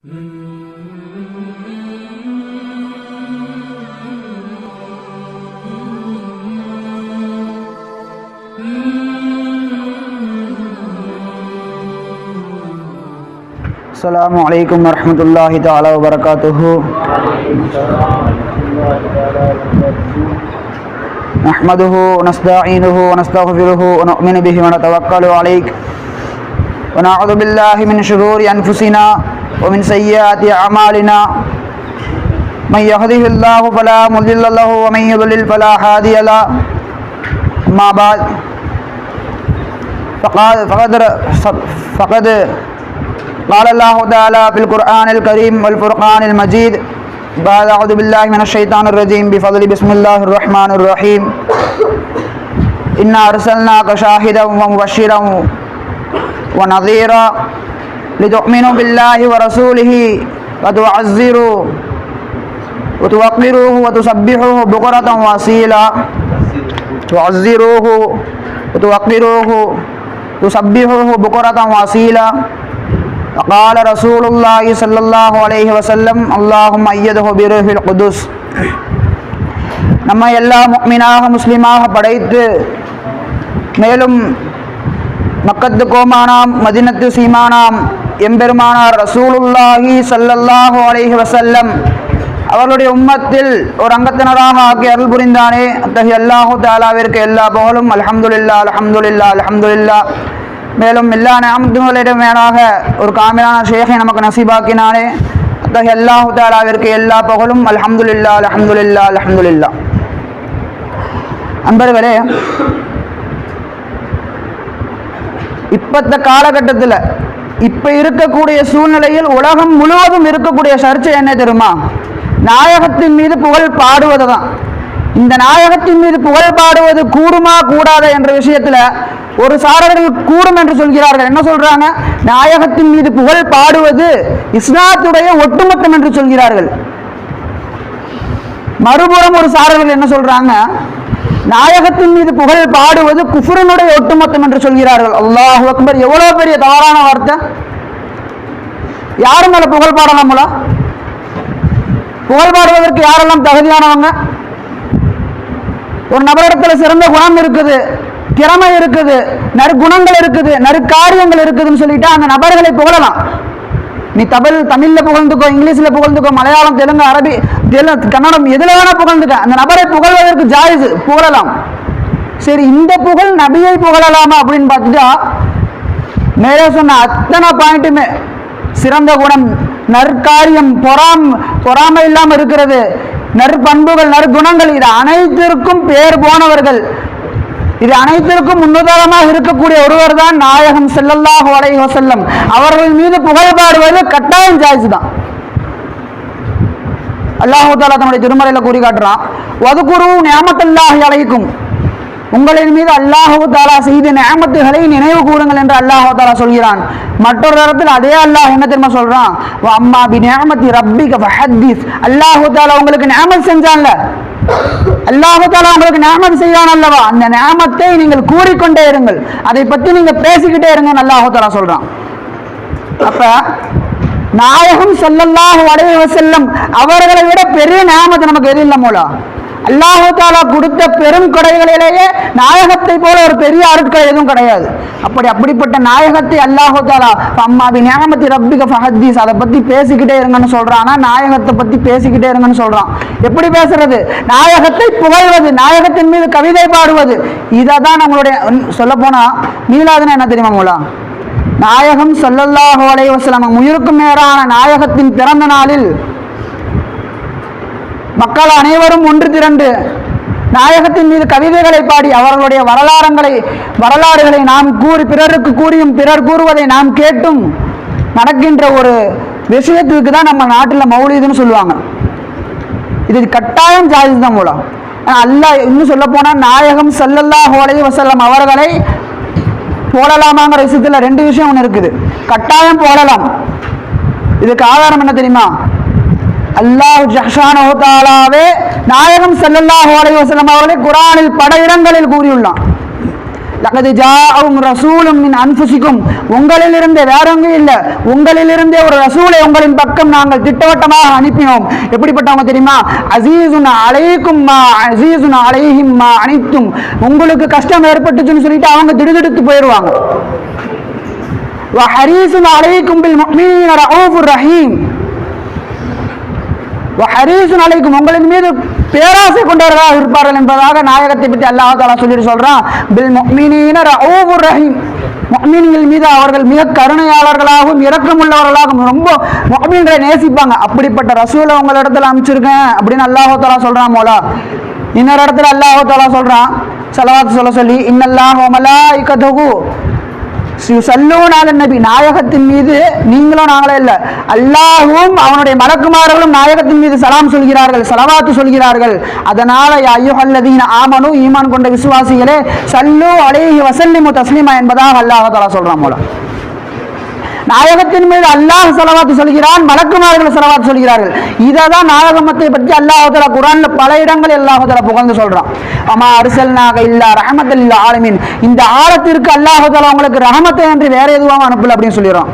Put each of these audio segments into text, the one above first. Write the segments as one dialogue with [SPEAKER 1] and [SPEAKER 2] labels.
[SPEAKER 1] السلام عليكم ورحمة الله تعالى وبركاته. نحمده ونستعينه ونستغفره ونؤمن به ونتوكل عليك ونعوذ بالله من شرور أنفسنا ومن سيئات أعمالنا من يهده الله فلا مضل له ومن يضلل فلا هادي له. أما بعد فقد فقد فقد قال الله تعالى في القرآن الكريم والفرقان المجيد بعد أعوذ بالله من الشيطان الرجيم. بفضل بسم الله الرحمن الرحيم. إنا أرسلناك شاهدا ومبشرا ونظيرا لتؤمنوا بالله ورسوله وتعزروا وتوقروه وتسبحوه بكرة وأصيلا تعزروه وتوقروه تسبحوه بكرة وأصيلا وقال رسول الله صلى الله عليه وسلم اللهم أيده بروح القدس நம்ம எல்லா முக்மினாக முஸ்லிமாக படைத்து மேலும் மக்கத்து கோமானாம் மதினத்து சீமானாம் எம்பெருமானார் ரசூலுல்லாஹி சல்லல்லாஹு அலைஹி வசல்லம் அவர்களுடைய உம்மத்தில் ஒரு அங்கத்தினராக ஆக்கி அருள் புரிந்தானே. அத்தகைய அல்லாஹு தாலாவிற்கு எல்லா புகழும். அல்ஹம்துலில்லா அல்ஹம்துலில்லா அல்ஹம்துலில்லா. மேலும் எல்லா நாமத்துகளிடம் மேலாக ஒரு காமிலான ஷேகை நமக்கு நசீபாக்கினானே. அத்தகைய அல்லாஹு தாலாவிற்கு எல்லா புகழும். அல்ஹம்துலில்லா அல்ஹம்துலில்லா அல்ஹம்துலில்லா. அன்பர்களே இப்பத்த காலகட்டத்தில் இப்போ இருக்கக்கூடிய சூழ்நிலையில் உலகம் முழுவதும் இருக்கக்கூடிய சர்ச்சை என்ன தெரியுமா? நாயகத்தின் மீது புகழ் பாடுவது தான் இந்த நாயகத்தின் மீது புகழ் பாடுவது கூடுமா கூடாத என்ற விஷயத்துல ஒரு சாரர்கள் கூடும் என்று சொல்கிறார்கள். என்ன சொல்றாங்க? நாயகத்தின் மீது புகழ் பாடுவது இஸ்லாத்துடைய ஒட்டுமொத்தம் என்று சொல்கிறார்கள். மறுபுறம் ஒரு சாரர்கள் என்ன சொல்றாங்க? நாயகத்தின் மீது புகழ் பாடுவது குஃபுரனுடைய ஒட்டுமொத்தம் என்று சொல்கிறார்கள். அல்லாஹ் அக்பர் எவ்வளவு பெரிய தவறான வார்த்தை. யாரு மேல புகழ் பாடலாமலா புகழ் பாடுவதற்கு யாரெல்லாம் தகுதியானவங்க? ஒரு நபரிடத்தில் சிறந்த குணம் இருக்குது திறமை இருக்குது நற்குணங்கள் இருக்குது நற்காரியங்கள் இருக்குதுன்னு சொல்லிட்டு அந்த நபர்களை புகழலாம். நீ தமிழ் தமிழ்ல புகழ்ந்துக்கோ இங்கிலீஷ்ல புகழ்ந்துக்கோ மலையாளம் தெலுங்கு அரபி தெலு கன்னடம் எதுல வேணா புகழ்ந்துக்க. அந்த நபரை புகழ்வதற்கு ஜாயிஸ் புகழலாம். சரி இந்த புகழ் நபியை புகழலாமா அப்படின்னு பார்த்துட்டா மேலே சொன்ன அத்தனை பாயிண்ட்டுமே சிறந்த குணம். நற்காரியம் பொறாம் பொறாமை இல்லாமல் இருக்கிறது. நற்பண்புகள் நற்குணங்கள் இது அனைத்திற்கும் பேர் போனவர்கள். இது அனைத்திற்கும் முன்னுதாரணமாக இருக்கக்கூடிய ஒருவர் தான் நாயகம் செல்லல்லாஹு அலைஹி செல்லம் அவர்கள் மீது புகழ் பாடுவது கட்டாயம் ஜாயிஸ் தான். அல்லாஹு தாலா தன்னுடைய திருமறையில் கூறி காட்டுறான். வதுகுரு நியாமத்தல்லாஹி அழைக்கும் உங்களின் மீது அல்லாஹு தாலா செய்த நியமத்துகளை நினைவு கூறுங்கள் என்று அல்லாஹு தாலா சொல்கிறான். மற்றொரு இடத்தில் அதே அல்லாஹ் என்ன தெரியுமா சொல்றான்? அம்மா பி நியாமத்தி ரப்பிக ஃபஹத்திஸ். அல்லாஹு தாலா உங்களுக்கு நியமம் செஞ்சான்ல. அல்லாஹு உங்களுக்கு நியாமத் செய்தான் அல்லவா? அந்த நியமத்தை நீங்கள் கூறிக்கொண்டே இருங்கள். அதை பத்தி நீங்க பேசிக்கிட்டே இருங்க அல்லாஹு சொல்றான். அப்ப நாயகம் ஸல்லல்லாஹு அலைஹி செல்லும் அவர்களை விட பெரிய நியமத்தை நமக்கு எது இல்லை அல்லாஹாலா தாலா கொடுத்த பெரும் கொடைகளிலேயே நாயகத்தை போல ஒரு பெரிய ஆட்கள் எதுவும் கிடையாது. அப்படி அப்படிப்பட்ட நாயகத்தை அல்லாஹாலா அம்மாவி நியாமத்தி ரப்பிக ஃபஹத்தீஸ். அதை பத்தி பேசிக்கிட்டே இருங்கன்னு சொல்றான். நாயகத்தை பத்தி பேசிக்கிட்டே இருங்கன்னு சொல்றான். எப்படி பேசுறது? நாயகத்தை புகழ்வது நாயகத்தின் மீது கவிதை பாடுவது. இதை தான் நம்மளுடைய சொல்ல போனா மீளாதுன்னா என்ன தெரியுமா மூலா? நாயகம் சொல்லல்லாஹோ அலைஹி உயிருக்கும் மேலான நாயகத்தின் பிறந்த நாளில் மக்கள் அனைவரும் ஒன்று திரண்டு நாயகத்தின் மீது கவிதைகளை பாடி அவர்களுடைய வரலாறுகளை வரலாறுகளை நாம் கூறி பிறருக்கு கூறியும் பிறர் கூறுவதை நாம் கேட்டும் நடக்கின்ற ஒரு விஷயத்துக்கு தான் நம்ம நாட்டில் மௌலிதுன்னு சொல்லுவாங்க. இது கட்டாயம் ஜாயிஸ் தான் மூலம். ஆனா இன்னும் சொல்ல போனால் நாயகம் செல்லல்லா ஹோலை வசல்லம் அவர்களை போடலாமாங்கிற விஷயத்தில் ரெண்டு விஷயம் ஒன்று இருக்குது. கட்டாயம் போடலாம். இதுக்கு ஆதாரம் என்ன தெரியுமா? அல்லாஹ் ஜஹானோதாலாவே நாயகம் செல்லல்லாஹு அலைஹி அவர்களை குரானில் பட இடங்களில் கூறியுள்ளான். அன்புசிக்கும் உங்களிலிருந்தே வேற ஒன்றும் இல்லை. உங்களிலிருந்தே ஒரு ரசூலை உங்களின் பக்கம் நாங்கள் திட்டவட்டமாக அனுப்பினோம். எப்படிப்பட்டவங்க தெரியுமா? அசீசுன் அலைக்கும் மா அசீசுன் அனைத்தும். உங்களுக்கு கஷ்டம் ஏற்பட்டுச்சுன்னு சொல்லிட்டு அவங்க திடுதிடுத்து போயிடுவாங்க ஹரீசுன் அலைக்கும் பில் ரஹீம். ஹரீசன் அலைக்கும் உங்களின் மீது பேராசை கொண்டவர்களாக இருப்பார்கள் என்பதாக நாயகத்தை பற்றி அல்லாஹ் தாலா சொல்லிட்டு சொல்றான். பில் முஃமினீன ரഊஃபுர் ரஹீம் முஃமின்கள் மீது அவர்கள் மிக கருணையாளர்களாகவும் இரக்கமுள்ளவர்களாகவும் ரொம்ப முஃமின்களை நேசிப்பாங்க. அப்படிப்பட்ட ரசூலை உங்களிடத்துல அமைச்சிருக்கேன் அப்படின்னு அல்லாஹ் தாலா சொல்றான் மோலா. இன்னொரு இடத்துல அல்லாஹ் தாலா சொல்றான். சலவாத்து சொல்ல சொல்லி இன்னல்லாஹ் மலாய்கதகு சல்லூனால நபி நாயகத்தின் மீது நீங்களும் நாங்களே இல்ல. அல்லாஹும் அவனுடைய மலக்குமாரர்களும் நாயகத்தின் மீது சலாம் சொல்கிறார்கள் சலவாத்து சொல்கிறார்கள். அதனால ஐயோஹல்லதீன ஆமனு ஈமான் கொண்ட விசுவாசிகளே சல்லு அலேஹி வசல்லிமு தஸ்லிமா என்பதாக அல்லாஹ் சொல்றான் போல. நாயகத்தின் மீது அல்லாஹ் செலவாத்து சொல்கிறான் மலக்குமார்கள் செலவாத்து சொல்கிறார்கள். இதை தான் நாயகமத்தை பற்றி அல்லாஹால குரான்ல பல இடங்கள் அல்லாஹால புகழ்ந்து சொல்றான். அம்மா அரிசல்னாக இல்லா ரஹமத் இல்லா ஆலமின். இந்த ஆழத்திற்கு அல்லாஹால உங்களுக்கு ரஹமத்தை என்று வேற எதுவாக அனுப்பல அப்படின்னு சொல்லிடுறோம்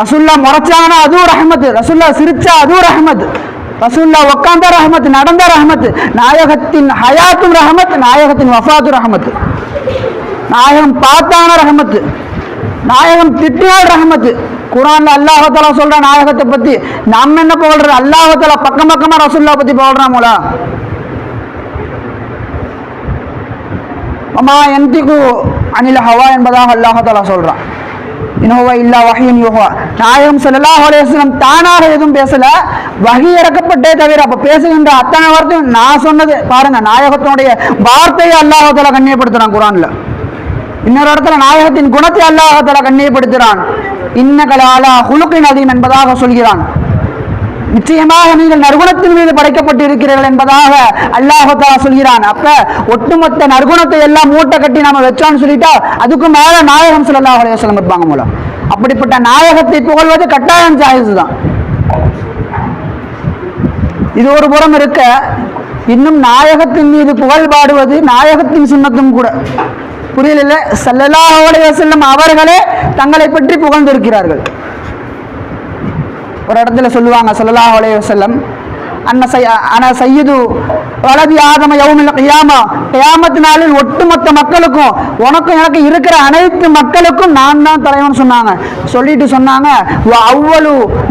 [SPEAKER 1] ரசுல்லா முறைச்சாங்கன்னா அதுவும் ரஹமத் ரசுல்லா சிரிச்சா அதுவும் ரஹமத் ரசுல்லா உக்காந்த ரஹமத் நடந்த ரஹமத் நாயகத்தின் ஹயாத்தும் ரஹமத் நாயகத்தின் வஃபாத்து ரஹமத் நாயகம் பார்த்தான ரஹமத் நாயகம் திட்டினால் ரஹமத்து. குரான்ல அல்லாஹால சொல்ற நாயகத்தை பத்தி நம்ம என்ன புகழ்றது அல்லாஹால பக்கம் பக்கமா ரசுல்லா பத்தி புகழ்றாமோலா? அம்மா எந்திகு அனில ஹவா என்பதாக அல்லாஹால சொல்றான். இனோவா இல்லா வகையின் யோகா நாயகம் செல்லல்லா அலைஹி தானாக எதுவும் பேசல. வகி இறக்கப்பட்டே தவிர அப்ப பேசுகின்ற அத்தனை வார்த்தையும் நான் சொன்னது. பாருங்க நாயகத்தினுடைய வார்த்தையை அல்லாஹால கண்ணியப்படுத்துறான் குரான்ல. இன்னொரு இடத்துல நாயகத்தின் குணத்தை அல்லாஹால கண்ணியப்படுத்துகிறான் இன்னகலாலா ஹுலுக்கின் அதீம் என்பதாக சொல்கிறான். நிச்சயமாக நீங்கள் நற்குணத்தின் மீது படைக்கப்பட்டு இருக்கிறீர்கள் என்பதாக அல்லாஹாலா சொல்கிறான். அப்ப ஒட்டுமொத்த நற்குணத்தை எல்லாம் மூட்டை கட்டி நாம வச்சோம்னு சொல்லிட்டா அதுக்கு மேல நாயகம் ஸல்லல்லாஹு அலையம் இருப்பாங்க மூலம் அப்படிப்பட்ட நாயகத்தை புகழ்வது கட்டாயம் ஜாயிஸ் தான். இது ஒரு புறம் இருக்க இன்னும் நாயகத்தின் மீது புகழ் பாடுவது நாயகத்தின் சுண்ணத்தும் கூட. புரியல ஸல்லல்லாஹு செல்லும் அவர்களே தங்களை பற்றி புகழ்ந்திருக்கிறார்கள். ஒரு இடத்துல சொல்லுவாங்க ஸல்லல்லாஹு செல்லம் அன்ன சை அன சையது வலதி ஆதம யௌமில் கியாமா கியாமத்து நாளில் ஒட்டுமொத்த மக்களுக்கும் உனக்கும் எனக்கு இருக்கிற அனைத்து மக்களுக்கும் நான் தான் தலைவன் சொன்னாங்க சொல்லிட்டு சொன்னாங்க "வ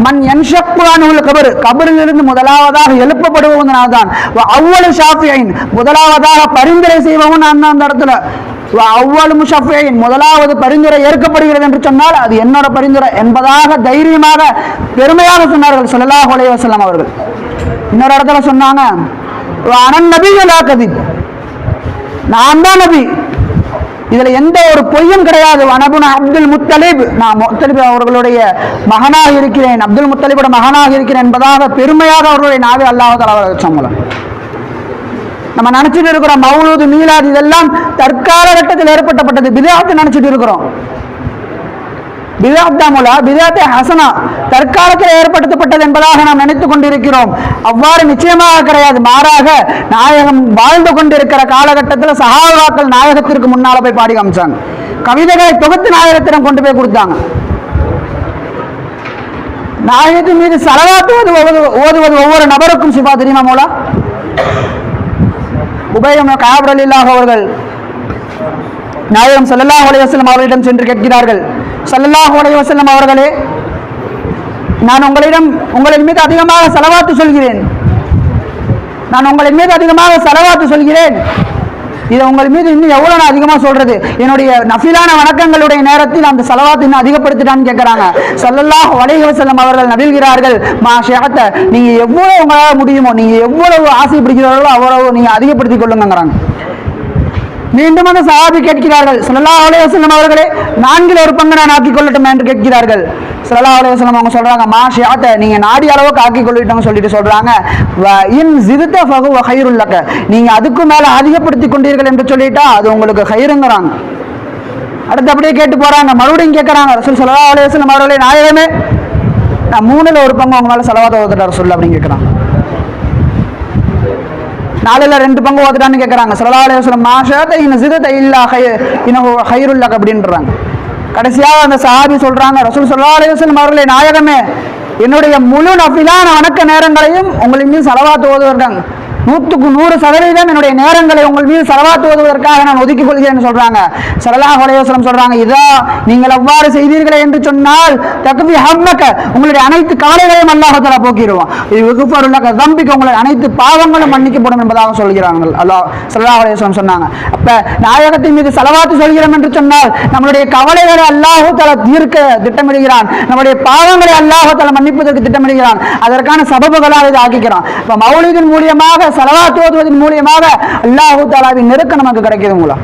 [SPEAKER 1] மண் என்ஷப்பான உள்ள கபரு கபரிலிருந்து முதலாவதாக எழுப்பப்படுவன் நான் தான் அவ்வளவு ஷாஃபியின் முதலாவதாக பரிந்துரை செய்வவன் நான் தான் அந்த இடத்துல "வ அவ்வளு முஷஃபியின் முதலாவது பரிந்துரை ஏற்கப்படுகிறது என்று சொன்னால் அது என்னோட பரிந்துரை. என்பதாக தைரியமாக பெருமையாக சொன்னார்கள். ஸல்லல்லாஹு அலைஹி அவர்கள். இன்னொரு இடத்துல சொன்னாங்க அனன் நபியுலா கதி நான் தான் நபி. இதுல எந்த ஒரு பொய்யும் கிடையாது. வனபுன அப்துல் முத்தலிப். நான் முத்தலிப் அவர்களுடைய மகனாக இருக்கிறேன். அப்துல் முத்தலிபோட மகனாக இருக்கிறேன் என்பதாக பெருமையாக அவர்களுடைய நாவே அல்லாஹ் தலா நம்ம நினைச்சிட்டு இருக்கிறோம் மௌலூது மீலாது இதெல்லாம் தற்கால கட்டத்தில் ஏற்பட்டப்பட்டது பிதாத்து நினைச்சிட்டு இருக்கிறோம். பிதாத்தாமுலா பிதாத்தே ஹசனா. தற்காலத்தில் ஏற்படுத்தப்பட்டது என்பதாக நாம் நினைத்துக் கொண்டிருக்கிறோம். அவ்வாறு நிச்சயமாக கிடையாது. மாறாக நாயகம் வாழ்ந்து கொண்டிருக்கிற காலகட்டத்தில் சகாபாக்கள் நாயகத்திற்கு முன்னால போய் பாடி காமிச்சாங்க. கவிதைகளை தொகுத்து நாயகத்திடம் கொண்டு போய் கொடுத்தாங்க. நாயகத்தின் மீது சலவாத்துவது ஓதுவது ஒவ்வொரு நபருக்கும் சிவா தெரியுமா மூலா? உபயம் காபரலில்லாக அவர்கள் நாயகம் சல்லல்லாஹ் அலைஹி அவர்களிடம் சென்று கேட்கிறார்கள். ஸல்லல்லாஹு அலைஹி அவர்களே நான் உங்களிடம் உங்களின் மீது அதிகமாக செலவாத்து சொல்கிறேன். நான் உங்களின் மீது அதிகமாக செலவாத்து சொல்கிறேன். இதை உங்கள் மீது இன்னும் எவ்வளோ நான் அதிகமாக சொல்கிறது என்னுடைய நஃபிலான வணக்கங்களுடைய நேரத்தில் அந்த செலவாத்து இன்னும் அதிகப்படுத்திட்டான்னு கேட்குறாங்க சல்லல்லாஹ் அலைஹி செல்லம் அவர்கள் நபில்கிறார்கள் மா ஷேகத்தை நீங்கள் எவ்வளோ உங்களால் முடியுமோ நீங்கள் எவ்வளவு ஆசை பிடிக்கிறீர்களோ அவ்வளவு நீங்கள் அதிகப்படுத்திக் கொள்ளுங்கிறாங்க மீண்டும் அந்த சஹாபி கேட்கிறார்கள். ஸல்லல்லாஹு அலைஹி அவர்களே நான்கில் ஒரு பங்கு நான் ஆக்கிக் கொள்ளட்டும் என்று கேட்கிறார்கள். ஸல்லல்லாஹு அலைஹி அவங்க சொல்றாங்க மா ஷியாத்த நீங்க நாடி அளவுக்கு ஆக்கிக் கொள்ளிட்டோம்னு சொல்லிட்டு சொல்றாங்க. வ இன் ஜிதுத ஃபஹு ஹைருல்லக்க நீங்க அதுக்கு மேல அதிகப்படுத்தி கொண்டீர்கள் என்று சொல்லிட்டா அது உங்களுக்கு ஹைருங்கிறாங்க அடுத்து அப்படியே கேட்டு போறாங்க. மறுபடியும் கேட்கறாங்க ரசூல் ஸல்லல்லாஹு அலைஹி அவர்களே நாயகமே. நான் மூணுல ஒரு பங்கு உங்க மேல செலவாத ஒருத்தர் சொல்ல அப்படின்னு கேட்கறாங்க. நாலுல ரெண்டு பங்கு ஓதுட்டான்னு கேட்குறாங்க சல்லா அலையம் மாஷாத்த இன்னும் சிறுத்தை இல்லா ஹை இன்னும் ஹைருல்லக் அப்படின்றாங்க. கடைசியாக அந்த சஹாபி சொல்கிறாங்க ரசூல் சல்லா அலையம் அவர்களே நாயகமே என்னுடைய முழு நஃபிலான வணக்க நேரங்களையும் உங்களின் மீது செலவாத்து நூற்றுக்கு நூறு சதவீதம் என்னுடைய நேரங்களை உங்கள் மீது செலவாத்து ஓதுவதற்காக நான் ஒதுக்கிக் கொள்கிறேன் சொல்றாங்க. சல்லல்லாஹு அலைஹி சொல்றாங்க இதோ நீங்கள் அவ்வாறு செய்தீர்களே என்று சொன்னால் தகுதி ஹம்மக்க உங்களுடைய அனைத்து கவலைகளையும் அல்லாஹ் போக்கிடுவோம் போக்கிடுவான். தம்பிக்கு உங்களுடைய அனைத்து பாவங்களும் மன்னிக்கப்படும் என்பதாக சொல்கிறாங்க அல்லாஹ் சல்லல்லாஹு அலைஹி சொன்னாங்க. அப்ப நாயகத்தின் மீது செலவாத்து சொல்கிறோம் என்று சொன்னால் நம்மளுடைய கவலைகளை அல்லாஹு தல தீர்க்க திட்டமிடுகிறான். நம்முடைய பாவங்களை அல்லாஹு தஆலா மன்னிப்பதற்கு திட்டமிடுகிறான். அதற்கான சபபுகளாக இதை ஆக்கிக்கிறான். இப்ப மௌலிகின் மூலியமாக செலவாத்து ஓதுவதன் மூலியமாக அல்லாஹு தாலாவின் நெருக்கம் நமக்கு கிடைக்கிறது மூலம்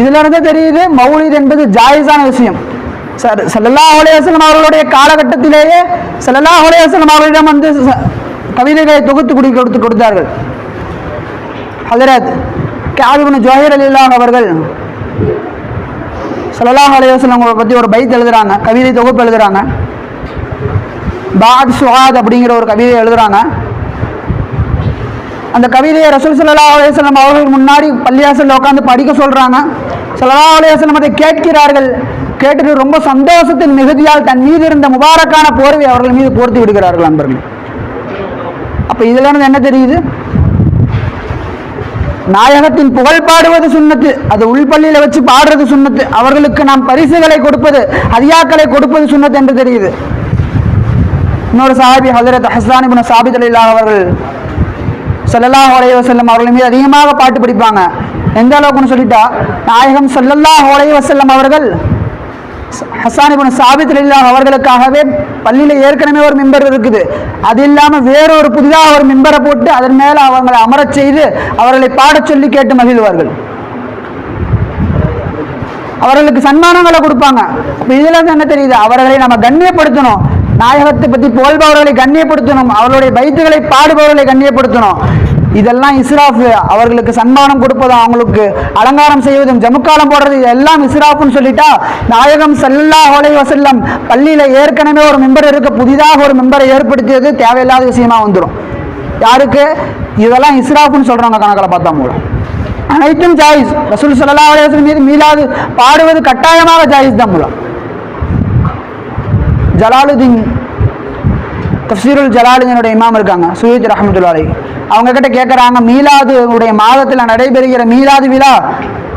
[SPEAKER 1] இதுல இருந்து தெரியுது மௌலித் என்பது ஜாயிஸான விஷயம். சார் செல்லல்லா அலைஹி அவர்களுடைய காலகட்டத்திலேயே செல்லல்லா அலைஹி அவர்களிடம் வந்து கவிதைகளை தொகுத்து குடி கொடுத்து கொடுத்தார்கள். ஹதரத் காபிபின் ஜோஹர் அலிலாம் அவர்கள் சல்லல்லாஹு அலைஹி அவங்களை பற்றி ஒரு பைத் எழுதுறாங்க கவிதை தொகுப்பு எழுதுறாங்க. பாத் சுஹாத் அப்படிங்கிற ஒரு கவிதை எழுதுறாங்க. அந்த கவிதையை ரசூல் சல்லா அலைஹி அவர்கள் முன்னாடி பள்ளியாசலில் உட்காந்து படிக்க சொல்றாங்க. சல்லா அலைஹி அதை கேட்கிறார்கள். கேட்டுட்டு ரொம்ப சந்தோஷத்தின் மிகுதியால் தன் மீது இருந்த முபாரக்கான போர்வை அவர்கள் மீது போர்த்தி விடுகிறார்கள் அன்பர்கள். அப்போ இதுல என்ன தெரியுது? நாயகத்தின் புகழ் பாடுவது சுண்ணத்து அது உள்பள்ளியில வச்சு பாடுறது சுண்ணத்து அவர்களுக்கு நாம் பரிசுகளை கொடுப்பது ஹதியாக்களை கொடுப்பது சுண்ணத்து என்று தெரியுது. இன்னொரு சாஹிபி ஹசரத் ஹஸ்ரானி சாபித் அவர்கள் செல்லல்லா அலைஹி வசல்லம் அவர்கள் மீது அதிகமாக பாட்டு படிப்பாங்க. எந்த அளவுக்குன்னு சொல்லிட்டா நாயகம் செல்லல்லா அலைஹி வசல்லம் அவர்கள் ஹசானிபுன் சாபித் அலில்லாஹ் அவர்களுக்காகவே பள்ளியில் ஏற்கனவே ஒரு மெம்பர் இருக்குது. அது இல்லாமல் வேறொரு புதிதாக ஒரு மெம்பரை போட்டு அதன் மேலே அவங்களை அமரச் செய்து அவர்களை பாடச் சொல்லி கேட்டு மகிழ்வார்கள். அவர்களுக்கு சன்மானங்களை கொடுப்பாங்க. அப்ப என்ன தெரியுது? அவர்களை நம்ம கண்ணியப்படுத்தணும். நாயகத்தை பத்தி போல்பவர்களை கண்ணியப்படுத்தணும். அவர்களுடைய பைத்துகளை பாடுபவர்களை கண்ணியப்படுத்தணும். இதெல்லாம் இஸ்ராஃப் அவர்களுக்கு சன்மானம் கொடுப்பதும் அவங்களுக்கு அலங்காரம் செய்வதும் ஜமுக்காலம் போடுறது இதெல்லாம் இஸ்ராஃப்னு சொல்லிட்டா நாயகம் ஸல்லல்லாஹு அலைஹி வசல்லம் பள்ளியில ஏற்கனவே ஒரு மெம்பர் இருக்க புதிதாக ஒரு மெம்பரை ஏற்படுத்தியது தேவையில்லாத விஷயமா வந்துடும் யாருக்கு? இதெல்லாம் இஸ்ராஃப்னு சொல்றாங்க கணக்கில் பார்த்தா மூலம். அனைத்தும் ஜாயிஸ். ரசூல் சல்லா அலையாசன் மீது மீளாது பாடுவது கட்டாயமாக ஜாயிஸ் தான் மூலம். ஜலாலுதீன் தஃசீருல் ஜலாலுதீனுடைய இமாம் இருக்காங்க சுயத் ரஹமத்துல்லாலை அவங்க கிட்ட கேட்குறாங்க மீலாது உடைய மாதத்தில் நடைபெறுகிற மீலாது விழா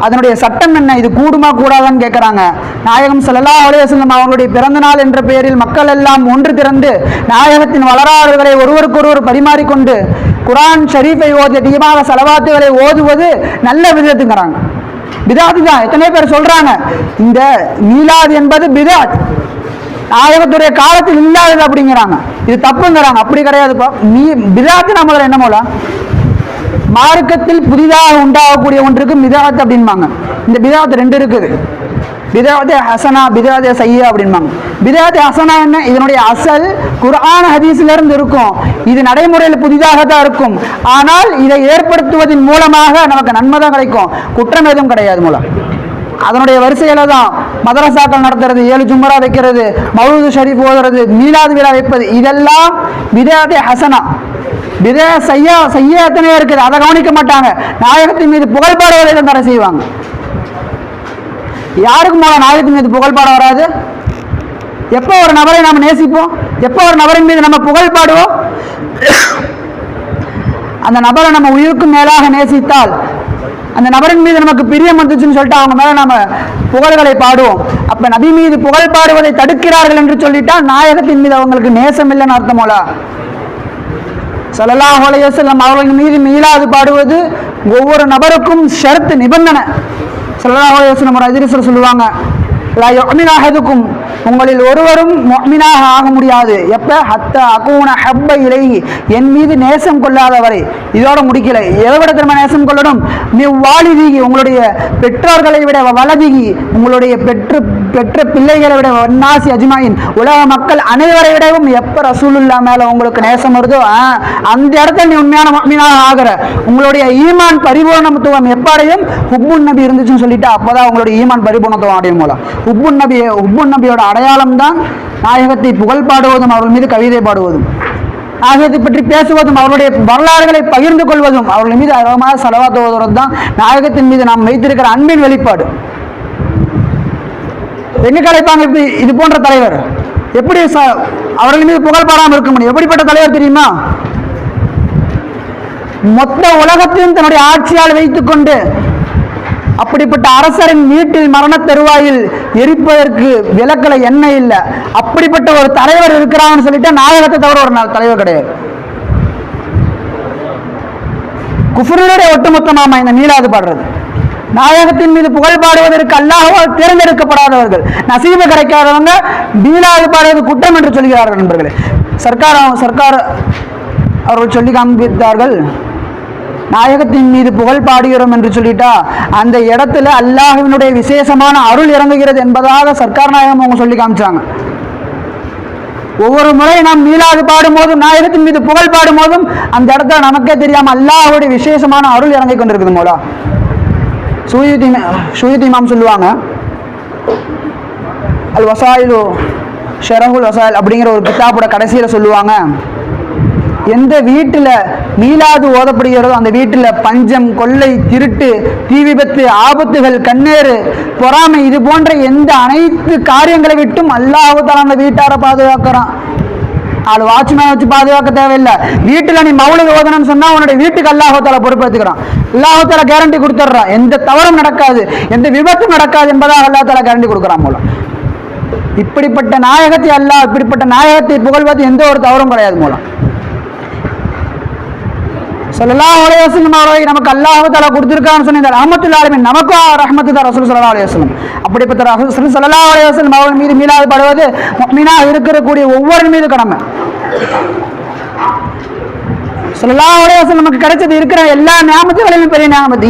[SPEAKER 1] அதனுடைய சட்டம் என்ன இது கூடுமா கூடாதான்னு கேட்குறாங்க நாயகம் ஸல்லல்லாஹு அலையசல்லம் அவங்களுடைய பிறந்தநாள் என்ற பெயரில் மக்கள் எல்லாம் ஒன்று திறந்து நாயகத்தின் வளராறுகளை ஒருவருக்கொருவர் பரிமாறிக்கொண்டு குரான் ஷரீஃபை ஓதிய தீபாக செலவாத்துகளை ஓதுவது நல்ல விதத்துங்கிறாங்க. பிதாது தான் எத்தனை பேர் சொல்கிறாங்க இந்த மீலாது என்பது பிதாத். நாயகத்துடைய காலத்தில் இல்லாதது அப்படிங்கிறாங்க. இது தப்புங்கிறாங்க. அப்படி கிடையாதுப்பா நீ பிதாத்து நம்மள என்ன மூலம் மார்க்கத்தில் புதிதாக உண்டாகக்கூடிய ஒன்றுக்கு மிதாத் அப்படின்பாங்க. இந்த பிதாத் ரெண்டு இருக்குது. பிதாதே ஹசனா பிதாதே சையா அப்படின்பாங்க. பிதாதே ஹசனா என்ன? இதனுடைய அசல் குர்ஆன் ஹதீஸ்ல இருந்து இருக்கும். இது நடைமுறையில் புதிதாக தான் இருக்கும். ஆனால் இதை ஏற்படுத்துவதன் மூலமாக நமக்கு நன்மை தான் கிடைக்கும். குற்றம் எதுவும் கிடையாது மூலம் அதனுடைய வரிசையில தான் மதரசாக்கள் நடத்துறது ஏழு ஜும்மரா வைக்கிறது மவுது ஷரீப் ஓதுறது மீலாது விழா வைப்பது இதெல்லாம் பிதாதே ஹசனா. பிதா செய்யா செய்ய எத்தனையோ இருக்குது. அதை கவனிக்க மாட்டாங்க. நாயகத்தின் மீது புகழ்பாடு பாடுவதை தான் செய்வாங்க. யாருக்கு மூலம் நாயகத்தின் மீது புகழ்பாட வராது? எப்போ ஒரு நபரை நாம் நேசிப்போம்? எப்போ ஒரு நபரின் மீது நம்ம புகழ் பாடுவோம் அந்த நபரை நம்ம உயிருக்கும் மேலாக நேசித்தால் அந்த நபரின் மீது நமக்கு பிரியம் வந்துச்சுன்னு சொல்லிட்டு அவங்க மேல நம்ம புகழ்களை பாடுவோம். அப்ப நபி மீது புகழ் பாடுவதை தடுக்கிறார்கள் என்று சொல்லிட்டா நாயகத்தின் மீது அவங்களுக்கு நேசம் இல்லைன்னு அர்த்தமோலா ஸல்லல்லாஹு அலைஹி வஸல்லம் அவர்கள் மீது மீளாது பாடுவது ஒவ்வொரு நபருக்கும் ஷரத்து நிபந்தனை. ஸல்லல்லாஹு அலைஹி வஸல்லம் ஒரு சொல்லுவாங்க லா யுமின் உங்களில் ஒருவரும் முஃமினாக ஆக முடியாது. எப்போ? ஹத்த அகூன ஹப்ப இலைஹி. என் மீது நேசம் கொள்ளாதவரை. இதோட முடிக்கல. எதை விட திரும்ப நேசம் கொள்ளணும்? நீ வாலிதிகி உங்களுடைய பெற்றோர்களை விட வலதிகி உங்களுடைய பெற்று பெற்ற பிள்ளைகளை விட வன்னாசி அஜ்மாயின். உலக மக்கள் அனைவரை விடவும் எப்ப ரசூலுல்லா மேல உங்களுக்கு நேசம் வருதோ அந்த இடத்துல நீ உண்மையான முஃமினாக ஆகிற. உங்களுடைய ஈமான் பரிபூர்ணத்துவம் எப்படையும்? ஹுப்புன் நபி இருந்துச்சுன்னு சொல்லிட்டு அப்போதான் உங்களுடைய ஈமான் பரிபூர்ணத்துவம் அடையும் போல. ஹுப்புன் நபி ஹுப்புன் நபியோட அவர்களோட அடையாளம்தான் நாயகத்தை புகழ் பாடுவதும் அவர்கள் மீது கவிதை பாடுவதும். நாயகத்தை பற்றி பேசுவதும் அவருடைய வரலாறுகளை பகிர்ந்து கொள்வதும் அவர்கள் மீது அதிகமாக செலவாத்துவதும் தான் நாயகத்தின் மீது நாம் வைத்திருக்கிற அன்பின் வெளிப்பாடு. எங்க கிடைப்பாங்க இப்படி இது போன்ற தலைவர்? எப்படி அவர்கள் மீது புகழ் பாடாமல் இருக்க முடியும்? எப்படிப்பட்ட தலைவர் தெரியுமா? மொத்த உலகத்தையும் தன்னுடைய ஆட்சியால் வைத்துக்கொண்டு அப்படிப்பட்ட அரசரின் வீட்டில் மரண தருவாயில் எரிப்பதற்கு விளக்கல என்ன இல்லை. அப்படிப்பட்ட ஒரு தலைவர் இருக்கிறான்னு சொல்லிட்டு நாயகத்தை தவிர ஒரு நாள் தலைவர் கிடையாது. குஃபருடைய ஒட்டுமொத்தமாமா இந்த மீளாது பாடுறது. நாயகத்தின் மீது புகழ் பாடுவதற்கு அல்லாஹ்வால் தேர்ந்தெடுக்கப்படாதவர்கள். நசீபு கிடைக்காதவங்க மீளாது பாடுவது குற்றம் என்று சொல்கிறார்கள் நண்பர்களே. சர்க்கார் சர்க்கார் அவர்கள் சொல்லி காண்பித்தார்கள். நாயகத்தின் மீது புகழ் பாடுகிறோம் என்று சொல்லிட்டா அந்த இடத்துல அல்லாஹுவினுடைய விசேஷமான அருள் இறங்குகிறது என்பதாக சர்க்கார் நாயகம் அவங்க சொல்லி காமிச்சாங்க. ஒவ்வொரு முறை நாம் மீளாது பாடும்போதும் நாயகத்தின் மீது புகழ் பாடும்போதும் அந்த இடத்துல நமக்கே தெரியாமல் அல்லாஹுடைய விசேஷமான அருள் இறங்கி கொண்டிருக்குது மோலா. சுயுதி சூயுதி சொல்லுவாங்க அல் வசாயிலு ஷரஹுல் வசாயில் அப்படிங்கிற ஒரு கிதாபோட கடைசியில் சொல்லுவாங்க எந்த வீட்டில் மீளாது ஓதப்படுகிறதோ அந்த வீட்டில் பஞ்சம் கொள்ளை திருட்டு தீ விபத்து ஆபத்துகள் கண்ணேறு பொறாமை இது போன்ற எந்த அனைத்து காரியங்களை விட்டும் அல்லாஹால அந்த வீட்டாரை பாதுகாக்கிறான். ஆள் வாட்ச்மேன் வச்சு பாதுகாக்க தேவையில்லை. வீட்டில் நீ மவுளது ஓதணும்னு சொன்னால் உன்னுடைய வீட்டுக்கு அல்லாஹால பொறுப்பேற்றுக்கிறான் அல்லாஹால கேரண்டி கொடுத்துட்றான் எந்த தவறும் நடக்காது. எந்த விபத்தும் நடக்காது என்பதாக அல்லாஹால கேரண்டி கொடுக்குறான் மூலம். இப்படிப்பட்ட நாயகத்தை அல்லாஹ் இப்படிப்பட்ட நாயகத்தை புகழ்வது எந்த ஒரு தவறும் கிடையாது மூலம். ஸல்லல்லாஹு அலைஹி வஸல்லம் அவர்களை நமக்கு அல்லாஹ் கொடுத்துருக்கான்னு கொடுத்திருக்கான்னு சொன்ன இந்த ரஹ்மத்துல் நமக்கும் ரஹமத்து தான் ரசூல் ஸல்லல்லாஹு அலைஹி வஸல்லம். அப்படிப்பட்ட ரசூல் ஸல்லல்லாஹு அலைஹி வஸல்லம் அவர்கள் மீது மீளாது படுவது மீனாக இருக்கக்கூடிய ஒவ்வொரு மீது கடமை. ஸல்லல்லாஹு அலைஹி நமக்கு கிடைச்சது இருக்கிற எல்லா நியாமத்துகளையும் பெரிய நியாமத்து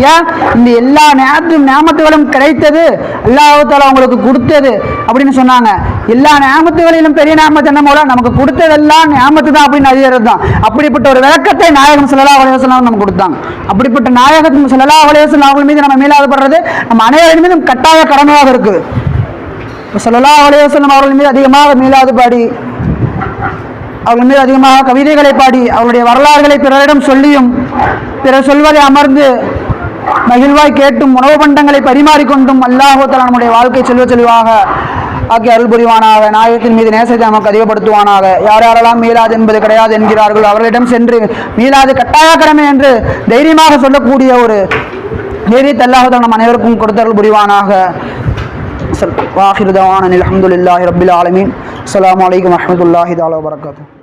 [SPEAKER 1] இந்த எல்லா நியாமத்து நியாமத்துகளும் கிடைத்தது. அல்லாஹால அவங்களுக்கு உங்களுக்கு கொடுத்தது அப்படின்னு சொன்னாங்க. எல்லா நியாமத்துகளிலும் பெரிய நியாமத்து என்ன மூலம் நமக்கு கொடுத்ததெல்லாம் நியாமத்து தான் அப்படின்னு அறியறது தான் அப்படிப்பட்ட ஒரு விளக்கத்தை நாயகம் சொல்லலா உலகம் நம்ம நமக்கு கொடுத்தாங்க. அப்படிப்பட்ட நாயகத்தும் சொல்லலா உலகம் அவங்க அவர்கள் மீது நம்ம மீளாதப்படுறது நம்ம அனைவரின் மீதும் கட்டாய கடமையாக இருக்குது. இப்போ ஸல்லல்லாஹு அலைஹி அவர்கள் மீது அதிகமாக மீளாதுபாடி அவர்கள் மீது அதிகமாக கவிதைகளை பாடி அவருடைய வரலாறுகளை பிறரிடம் சொல்லியும் பிறர் சொல்வதை அமர்ந்து மகிழ்வாய் கேட்டும் உணவு பண்டங்களை பரிமாறிக்கொண்டும் அல்லாஹோத்தலா நம்முடைய வாழ்க்கை செல்வ செல்வாக ஆக்கி அருள் புரிவானாக. நாயகத்தின் மீது நேசத்தை நமக்கு அதிகப்படுத்துவானாக. யார் யாரெல்லாம் மீளாது என்பது கிடையாது என்கிறார்கள் அவர்களிடம் சென்று மீளாது கட்டாய கடமை என்று தைரியமாக சொல்லக்கூடிய ஒரு தைரியத்தை அல்லாஹோத்தலா நம் அனைவருக்கும் கொடுத்தருள் புரிவானாக. வாஹிருதவான அலமதுல்லாஹி ரபில் ஆலமீன். அஸ்லாம் வலைக்கம் வரமத்துல்லாஹி தாலா வரகாத்தூ